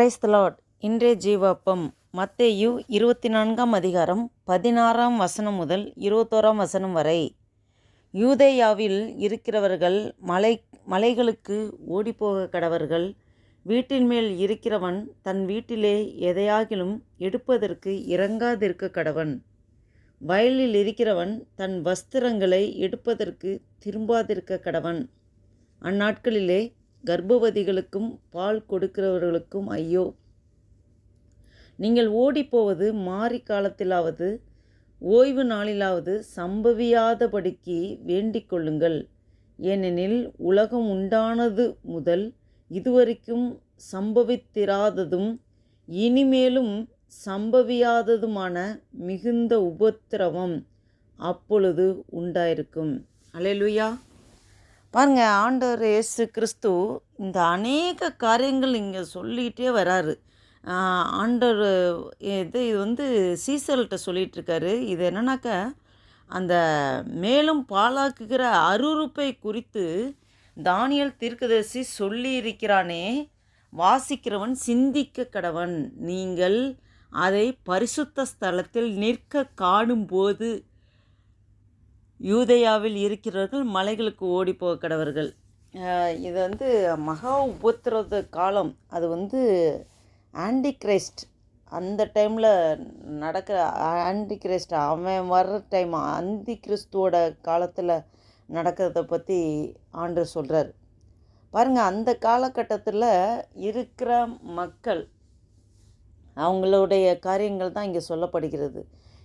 Price Lord இன்றைய ஜீவாப்பம். மத்தேயு இருபத்தி நான்காம் அதிகாரம் பதினாறாம் வசனம் முதல் இருபத்தோராம் வசனம் வரை. யூதேயாவில் இருக்கிறவர்கள் மலை மலைகளுக்கு ஓடிப்போக கடவர்கள் வீட்டின் மேல் இருக்கிறவன் தன் வீட்டிலே எதையாகிலும் எடுப்பதற்கு இறங்காதிருக்க கடவன். வயலில் இருக்கிறவன் தன் வஸ்திரங்களை எடுப்பதற்கு திரும்பாதிருக்க கடவன். அந்நாட்களிலே கர்ப்பவதிகளுக்கும் பால் கொடுக்கிறவர்களுக்கும் ஐயோ. நீங்கள் ஓடிப்போவது மாறி காலத்திலாவது ஓய்வு நாளிலாவது சம்பவியாதபடிக்கு வேண்டிக் கொள்ளுங்கள். ஏனெனில் உலகம் உண்டானது முதல் இதுவரைக்கும் சம்பவித்திராததும் இனிமேலும் சம்பவியாததுமான மிகுந்த உபத்திரவம் அப்பொழுது உண்டாயிருக்கும். அலையலுயா. பாருங்க ஆண்டவர் இயேசு கிறிஸ்து இந்த அநேக காரியங்கள் இங்கே சொல்லிகிட்டே வராரு. ஆண்டவர் இது இது வந்து சீசல்கிட்ட சொல்லிகிட்ருக்காரு இது என்னன்னாக்கா அந்த மேலும் பாழாக்குகிற அருறுப்பை குறித்து தானியல் தீர்க்கதரிசி சொல்லி இருக்கிறானே வாசிக்கிறவன் சிந்திக்க கடவன். நீங்கள் அதை பரிசுத்த ஸ்தலத்தில் நிற்க காணும்போது யூதயாவில் இருக்கிறவர்கள் மலைகளுக்கு ஓடி போக கடவர்கள். இது வந்து மகா உபத்திரத காலம். அது வந்து ஆன்டி கிரைஸ்ட் அந்த டைமில் நடக்கிற ஆன்டி கிரைஸ்ட் அவன் வர்ற டைம் அந்தி கிறிஸ்துவோட காலத்தில் நடக்கிறத பற்றி ஆண்டு சொல்கிறார் பாருங்கள் அந்த காலகட்டத்தில் இருக்கிற மக்கள் அவங்களுடைய காரியங்கள் தான் இங்கே சொல்லப்படுகிறது.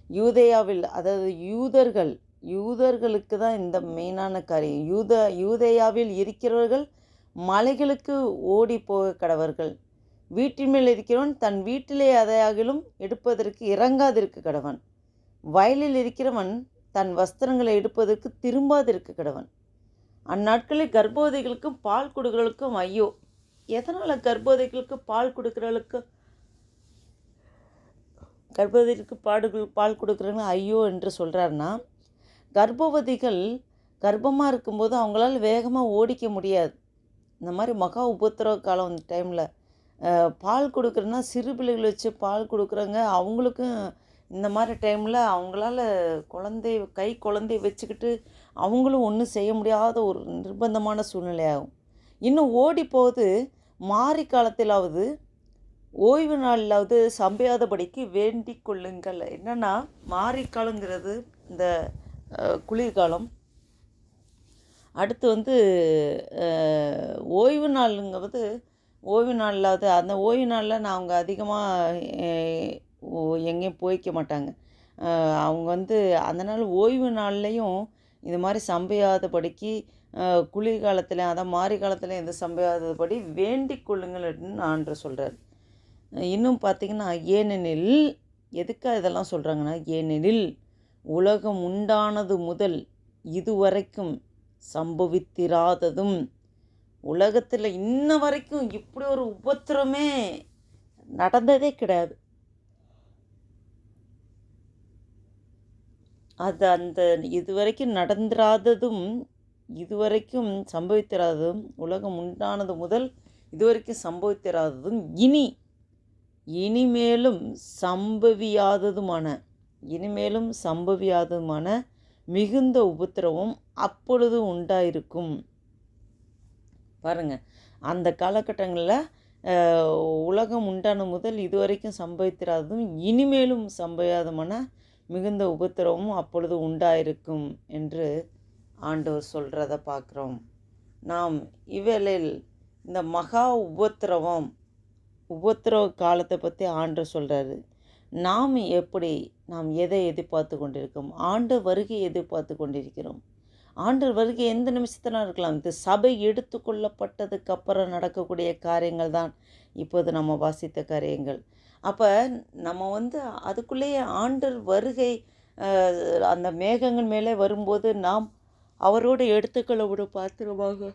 யூதேயாவில் அதாவது யூதர்கள் யூதர்களுக்கு தான் இந்த மெயினான காரியம். யூத யூதேயாவில் இருக்கிறவர்கள் மலைகளுக்கு ஓடி போக கடவர்கள். வீட்டின் மேல் இருக்கிறவன் தன் வீட்டிலே அதையாகிலும் எடுப்பதற்கு இறங்காதிருக்க கடவன். வயலில் இருக்கிறவன் தன் வஸ்திரங்களை எடுப்பதற்கு திரும்பாதிருக்க கடவன். அந்நாட்களில் கர்ப்பவதிகளுக்கும் பால் கொடுக்கிறவர்களுக்கும் ஐயோ எதனால் கர்ப்பவதிகளுக்கு பால் கொடுக்கிறவர்களுக்கு கர்ப்பவதிக்கு பாடுகள் பால் கொடுக்குறவங்க ஐயோ என்று சொல்கிறாருன்னா கர்ப்பவதிகள் கர்ப்பமாக இருக்கும்போது அவங்களால வேகமாக ஓடிக்க முடியாது. இந்த மாதிரி மகா உபத்திரவ காலம் அந்த டைமில் பால் கொடுக்குறேன்னா சிறு பிள்ளைகள் வச்சு பால் கொடுக்குறாங்க அவங்களுக்கும் இந்த மாதிரி டைமில் அவங்களால குழந்தை கை குழந்தைய வச்சுக்கிட்டு அவங்களும் ஒன்றும் செய்ய முடியாத ஒரு நிர்பந்தமான சூழ்நிலையாகும். இன்னும் ஓடி போகுது மாறி காலத்திலாவது ஓய்வு நாளிலாவது சம்பையாதபடிக்கு வேண்டிக் கொள்ளுங்கள். என்னென்னா மாரிக்காலங்கிறது இந்த குளிர்காலம். அடுத்து வந்து ஓய்வு நாளுங்கிறது ஓய்வு நாளிலாவது அந்த ஓய்வு நாளில் நான் அவங்க அதிகமாக எங்கேயும் போய்க்க மாட்டாங்க. அவங்க வந்து அந்த நாள் ஓய்வு நாள்லேயும் இது மாதிரி சம்பையாதபடிக்கு குளிர்காலத்தில் அதான் மாறி காலத்தில் எந்த சம்பையாதபடி வேண்டிக் கொள்ளுங்கள் அப்படின்னு சொல்கிறார் இன்னும் பார்த்தீங்கன்னா ஏனெனில் எதுக்காக இதெல்லாம் சொல்கிறாங்கன்னா ஏனெனில் உலகம் உண்டானது முதல் இதுவரைக்கும் சம்பவித்திராததும். உலகத்தில் இன்ன வரைக்கும் இப்படி ஒரு உபத்திரமே நடந்ததே கிடையாது. அது அந்த இதுவரைக்கும் நடந்திராததும் இதுவரைக்கும் சம்பவித்திராததும் உலகம் உண்டானது முதல் இதுவரைக்கும் சம்பவித்திராததும் இனி இனிமேலும் சம்பவியாததுமான இனிமேலும் சம்பவியாதுமான மிகுந்த உபத்திரவம் அப்பொழுது உண்டாயிருக்கும். பாருங்கள் அந்த காலகட்டங்களில் உலகம் உண்டான முதல் இதுவரைக்கும் சம்பவித்திராததும் இனிமேலும் சம்பவியாதமான மிகுந்த உபத்திரவமும் அப்பொழுது உண்டாயிருக்கும் என்று ஆண்டவர் சொல்கிறத பார்க்குறோம். நாம் இவளில் இந்த மகா உபத்திரவம் உபத்திரவ காலத்தை பற்றி ஆண்டவர் சொல்கிறாரு நாம் எப்படி நாம் எதை எதிர்பார்த்து கொண்டிருக்கோம் ஆண்டு வருகை எதிர்பார்த்து கொண்டிருக்கிறோம். ஆண்டு வருகை எந்த நிமிஷத்தில் இருக்கலாம். இது சபை எடுத்துக்கொள்ளப்பட்டதுக்கு அப்புறம் நடக்கக்கூடிய காரியங்கள் தான் இப்போது நம்ம வாசித்த காரியங்கள். அப்போ நம்ம வந்து அதுக்குள்ளேயே ஆண்டர் வருகை அந்த மேகங்கள் மேலே வரும்போது நாம் அவரோடு எடுத்துக்கொள்ள விட பாத்திரமாக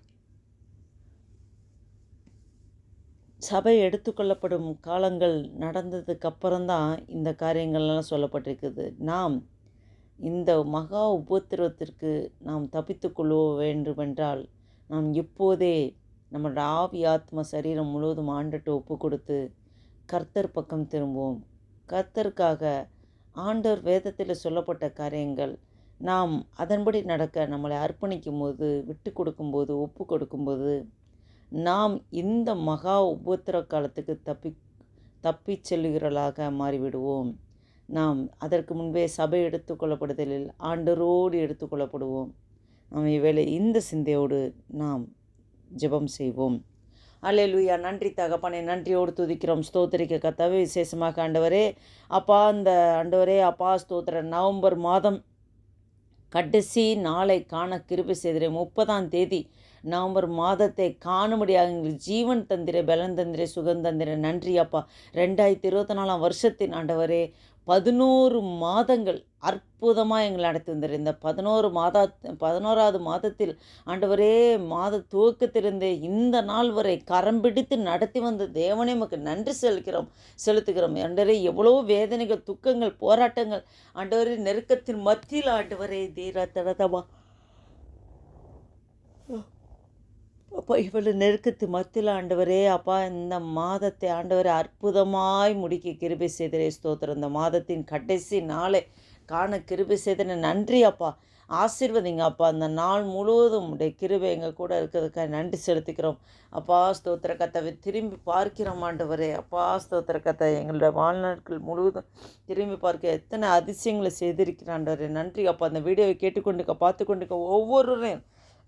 சபை எடுத்துக்கொள்ளப்படும் காலங்கள் நடந்ததுக்கு அப்புறம்தான் இந்த காரியங்கள்லாம் சொல்லப்பட்டிருக்குது. நாம் இந்த மகா உபத்திரவத்திற்கு நாம் தப்பித்துக்கொள்ள வேண்டுமென்றால் நாம் இப்போதே நம்மளோட ஆவி ஆத்ம சரீரம் முழுவதும் ஆண்டுட்டு ஒப்பு கொடுத்து கர்த்தர் பக்கம் திரும்புவோம். கர்த்தருக்காக ஆண்டவர் வேதத்தில் சொல்லப்பட்ட காரியங்கள் நாம் அதன்படி நடக்க நம்மளை அர்ப்பணிக்கும் போது விட்டு கொடுக்கும்போது ஒப்பு கொடுக்கும்போது நாம் இந்த மகா உபத்திர காலத்துக்கு தப்பி தப்பி செல்லுகிறவர்களாக மாறிவிடுவோம். நாம் அதற்கு முன்பே சபை எடுத்துக்கொள்ளப்படுதலில் ஆண்டரோடு எடுத்துக்கொள்ளப்படுவோம் நாம் இவ்வேளை இந்த சிந்தையோடு நாம் ஜெபம் செய்வோம். அல்லேலூயா. நன்றி தகப்பனை நன்றியோடு துதிக்கிறோம். ஸ்தோத்திரிக்க கத்தாவே விசேஷமாக ஆண்டவரே. அப்பா அந்த ஆண்டவரே அப்பா ஸ்தோத்திர. நவம்பர் மாதம் கடைசி நாளை காண கிருபை செய்திரே. முப்பதாம் தேதி நவம்பர் மாதத்தை காணும்படியாக எங்களுக்கு ஜீவன் தந்திர பலன் தந்திர சுகம் தந்திர. நன்றி அப்பா. ரெண்டாயிரத்தி இருபத்தி நாலாம் வருஷத்தின் ஆண்டவரே பதினோரு மாதங்கள் அற்புதமாக எங்களை நடத்தி வந்தார். இந்த பதினோரு மாதா பதினோராவது மாதத்தில் ஆண்டவரே மாத துவக்கத்திலிருந்தே இந்த நாள் வரை கரம் பிடித்து நடத்தி வந்த தேவனே நமக்கு நன்றி செலுக்கிறோம் செலுத்துகிறோம். ஆண்டவரே எவ்வளோ வேதனைகள் துக்கங்கள் போராட்டங்கள் ஆண்டவரே நெருக்கத்தின் மத்தியில் ஆண்டவரே தீரா தடதமா அப்பா இவ்வளவு நெருக்கத்து மத்தியில் ஆண்டவரே அப்பா இந்த மாதத்தை ஆண்டவரை அற்புதமாய் முடிக்க கிருபை செய்தரே ஸ்தோத்திரம். இந்த மாதத்தின் கடைசி நாளை காண கிருபை செய்தன. நன்றி அப்பா. ஆசீர்வதிங்க அப்பா. அந்த நாள் முழுவதும் உடைய கிருபை எங்கள் கூட இருக்கிறதுக்காக நன்றி செலுத்திக்கிறோம். அப்பா ஸ்தோத்திர கத்தாவை திரும்பி பார்க்கிறோம் ஆண்டவரே. அப்பா ஸ்தோத்திர கத்தை எங்களோட வாழ்நாட்கள் முழுவதும் திரும்பி பார்க்க எத்தனை அதிசயங்களை செய்திருக்கிறாண்டவரே நன்றி அப்பா. அந்த வீடியோவை கேட்டுக்கொண்டுக்க பார்த்து கொண்டுக்க ஒவ்வொருவரையும்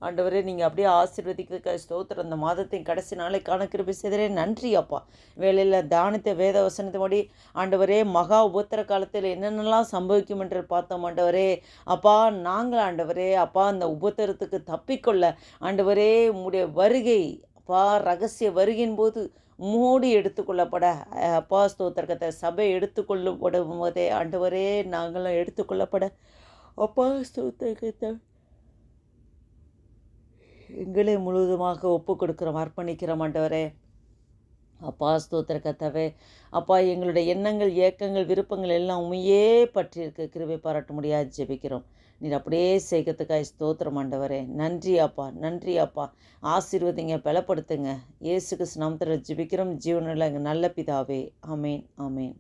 ஆண்டவரே நீங்கள் அப்படியே ஆசீர்வதிக்க ஸ்தோத்திரம். அந்த மாதத்தின் கடைசி நாளை கிருபி செய்தரே. நன்றி அப்பா. வேலையில் தானித்த வேத வசனத்தோடி ஆண்டவரே மகா உபத்திர காலத்தில் என்னென்னலாம் சம்பவிக்கும் என்று பார்த்தோம் ஆண்டவரே. அப்பா நாங்கள் ஆண்டவரே அப்பா அந்த உபத்திரத்துக்கு தப்பிக்கொள்ள ஆண்டவரே உங்களுடைய வருகை அப்பா ரகசிய வருகையின் போது மூடி எடுத்துக்கொள்ளப்பட. அப்பா ஸ்தோத்திரத்தை சபை எடுத்துக்கொள்ளப்படும் போதே ஆண்டவரே நாங்களும் எடுத்துக்கொள்ளப்பட. அப்பா ஸ்தோத்திரத்தை எங்களை முழுவதுமாக ஒப்பு கொடுக்குறோம் அர்ப்பணிக்கிறோம் ஆண்டவரே. அப்பா ஸ்தோத்திர கத்தாவே அப்பா எங்களுடைய எண்ணங்கள் ஏக்கங்கள் விருப்பங்கள் எல்லாம் உண்மையே பற்றியிருக்க கிருபை பாராட்ட முடியாது ஜெபிக்கிறோம். நீர் அப்படியே செய்கிறதுக்காக ஸ்தோத்திரம் ஆண்டவரே. நன்றி அப்பா. நன்றி அப்பா. ஆசீர்வதிங்க பலப்படுத்துங்க. இயேசுக்கு கிறிஸ்து நாமத்தில் ஜெபிக்கிறோம். ஜீவனில் எங்கள் நல்ல பிதாவே. அமேன் அமேன்